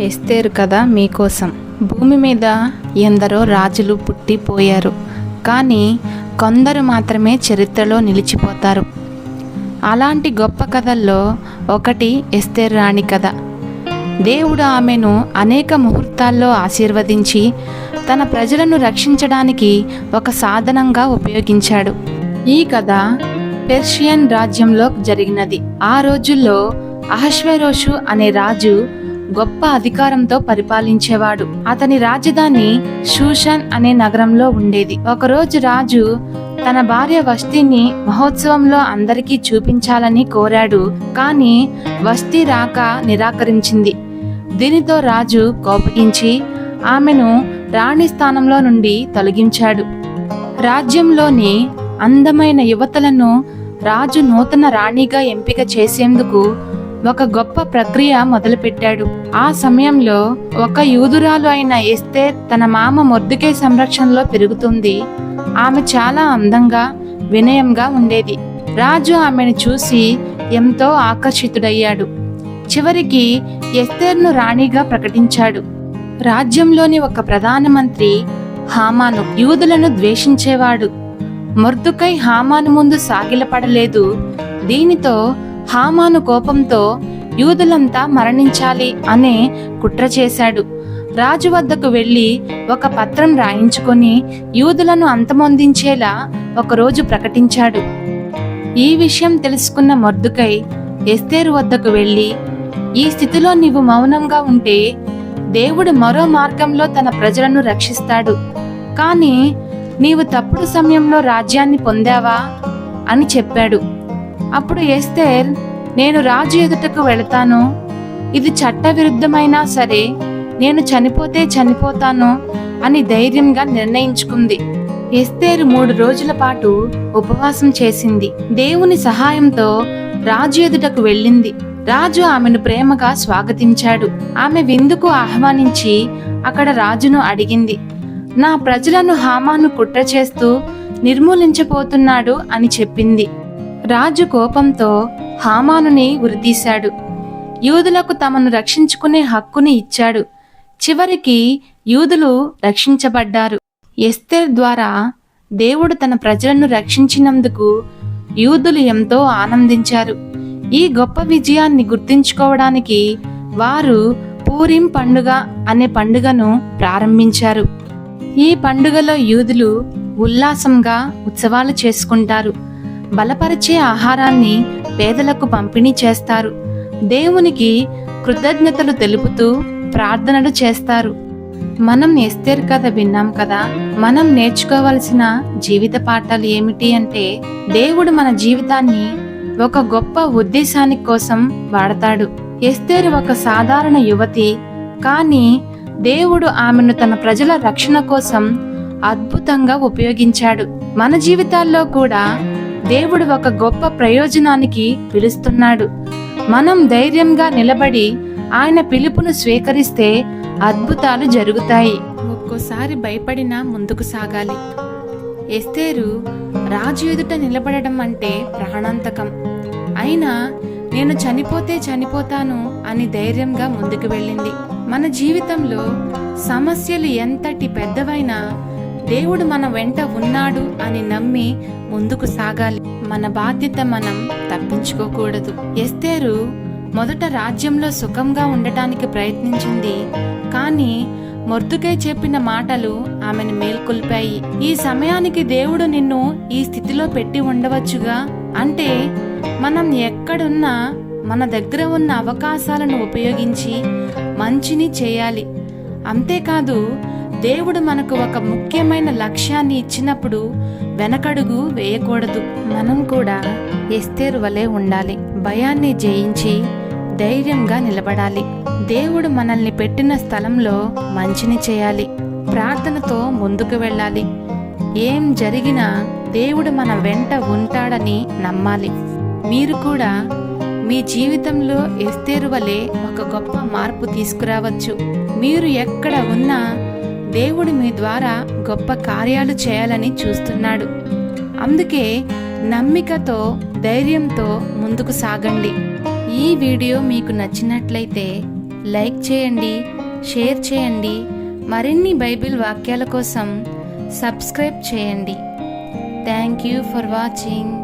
ఎస్తేరు కథ మీకోసం. భూమి మీద ఎందరో రాజులు పుట్టిపోయారు కానీ కొందరు మాత్రమే చరిత్రలో నిలిచిపోతారు. అలాంటి గొప్ప కథల్లో ఒకటి ఎస్తేరు రాణి కథ. దేవుడు ఆమెను అనేక ముహూర్తాల్లో ఆశీర్వదించి తన ప్రజలను రక్షించడానికి ఒక సాధనంగా ఉపయోగించాడు. ఈ కథ పెర్షియన్ రాజ్యంలో జరిగినది. ఆ రోజుల్లో అహశ్వరోషు అనే రాజు గొప్ప అధికారంతో పరిపాలించేవాడు. అతని రాజధాని షూషన్ అనే నగరంలో ఉండేది. ఒకరోజు రాజు తన భార్య వస్తిని మహోత్సవంలో అందరికీ చూపించాలని కోరాడు. కానీ వస్తి రాక నిరాకరించింది. దీనితో రాజు కోపగించి ఆమెను రాణి స్థానంలో నుండి తొలగించాడు. రాజ్యంలోని అందమైన యువతలను రాజు నూతన రాణిగా ఎంపిక చేసేందుకు ఒక గొప్ప ప్రక్రియ మొదలుపెట్టాడు. ఆ సమయంలో ఒక యూదురాలు అయిన ఎస్తే తన మామ మొద్దుకే సంరక్షణలో పెరుగుతుంది. ఆమె చాలా అందంగా వినయంగా ఉండేది. రాజు ఆమెను చూసి ఎంతో ఆకర్షితుడయ్యాడు. చివరికి ఎస్తేర్ను రాణిగా ప్రకటించాడు. రాజ్యంలోని ఒక ప్రధానమంత్రి హామాను యూదులను ద్వేషించేవాడు. మొర్దుకై హామాను ముందు సాగిలపడలేదు. దీనితో హామాను కోపంతో యూదులంతా మరణించాలి అనే కుట్ర చేశాడు. రాజు వద్దకు వెళ్ళి ఒక పత్రం రాయించుకొని యూదులను అంతమొందించేలా ఒకరోజు ప్రకటించాడు. ఈ విషయం తెలుసుకున్న మొర్దుకై ఎస్తేరు వద్దకు వెళ్ళి ఈ స్థితిలో నీవు మౌనంగా ఉంటే దేవుడు మరో మార్గంలో తన ప్రజలను రక్షిస్తాడు. కానీ నీవు తప్పుడు సమయంలో రాజ్యాన్ని పొందావా? అని చెప్పాడు. అప్పుడు ఎస్తేర్ నేను రాజు ఎదుటకు వెళతాను. ఇది చట్టవిరుద్ధమైనా సరే నేను చనిపోతే చనిపోతాను అని ధైర్యంగా నిర్ణయించుకుంది. ఎస్తేరు మూడు రోజుల పాటు ఉపవాసం చేసింది. దేవుని సహాయంతో రాజు ఎదుటకు వెళ్ళింది. రాజు ఆమెను ప్రేమగా స్వాగతించాడు. ఆమె విందుకు ఆహ్వానించి అక్కడ రాజును అడిగింది నా ప్రజలను హామాను కుట్ర చేస్తూ నిర్మూలించబోతున్నాడు అని చెప్పింది. రాజు కోపంతో హామానుని ఉరితీశాడు. యూదులకు తమను రక్షించుకునే హక్కుని ఇచ్చాడు. చివరికి యూదులు రక్షించబడ్డారు. ఎస్తేర్ ద్వారా దేవుడు తన ప్రజలను రక్షించినందుకు యూదులు ఎంతో ఆనందించారు. ఈ గొప్ప విజయాన్ని గుర్తించుకోవడానికి వారు పూరిం పండుగ అనే పండుగను ప్రారంభించారు. ఈ పండుగలో యూదులు ఉల్లాసంగా ఉత్సవాలు చేసుకుంటారు. బలపరిచే ఆహారాన్ని పేదలకు పంపిణీ చేస్తారు. దేవునికి కృతజ్ఞతలు తెలుపుతూ ప్రార్థనలు చేస్తారు. మనం ఎస్తేర్ కథ విన్నాం కదా మనం నేర్చుకోవలసిన జీవిత పాఠాలు ఏమిటి అంటే దేవుడు మన జీవితాన్ని ఒక గొప్ప ఉద్దేశాని కోసం వాడతాడు. ఎస్తేరు ఒక సాధారణ యువతి కానీ దేవుడు ఆమెను తన ప్రజల రక్షణ కోసం అద్భుతంగా ఉపయోగించాడు. మన జీవితాల్లో కూడా దేవుడు ఒక గొప్ప ప్రయోజనానికి పిలుస్తున్నాడు. మనం ధైర్యంగా నిలబడి ఆయన పిలుపును స్వీకరిస్తే అద్భుతాలు జరుగుతాయి. ఒక్కోసారి భయపడినా ముందుకు సాగాలి. ఎస్తేరు రాజు ఎదుట నిలబడడం అంటే ప్రాణాంతకం. అయినా నేను చనిపోతే చనిపోతాను అని ధైర్యంగా ముందుకు వెళ్ళింది. మన జీవితంలో సమస్యలు ఎంతటి పెద్దవైనా దేవుడు మన వెంట ఉన్నాడు అని నమ్మి ముందుకు సాగాలి. మన బాధ్యత మనం తప్పించుకోకూడదు. ఎస్తేరు మొదట రాజ్యంలో సుఖంగా ఉండటానికి ప్రయత్నించింది. కానీ మొర్దుకై చెప్పిన మాటలు ఆమెను మేల్కొల్పాయి. ఈ సమయానికి దేవుడు నిన్ను ఈ స్థితిలో పెట్టి ఉండవచ్చుగా? అంటే మనం ఎక్కడున్నా మన దగ్గర ఉన్న అవకాశాలను ఉపయోగించి మంచిని చేయాలి. అంతేకాదు దేవుడు మనకు ఒక ముఖ్యమైన లక్ష్యాన్ని ఇచ్చినప్పుడు వెనకడుగు వేయకూడదు. మనం కూడా ఎస్తేరు వలె ఉండాలి. భయాన్ని జయించి ధైర్యంగా నిలబడాలి. దేవుడు మనల్ని పెట్టిన స్థలంలో మంచిని చేయాలి. ప్రార్థనతో ముందుకు వెళ్ళాలి. ఏం జరిగినా దేవుడు మన వెంట ఉంటాడని నమ్మాలి. మీరు కూడా మీ జీవితంలో ఎస్తేరు వలె ఒక గొప్ప మార్పు తీసుకురావచ్చు. మీరు ఎక్కడ ఉన్నా దేవుడు మీ ద్వారా గొప్ప కార్యాలు చేయాలని చూస్తున్నాడు. అందుకే నమ్మికతో ధైర్యంతో ముందుకు సాగండి. ఈ వీడియో మీకు నచ్చినట్లయితే లైక్ చేయండి షేర్ చేయండి మరిన్ని బైబిల్ వాక్యాల కోసం సబ్స్క్రైబ్ చేయండి. Thank you for watching.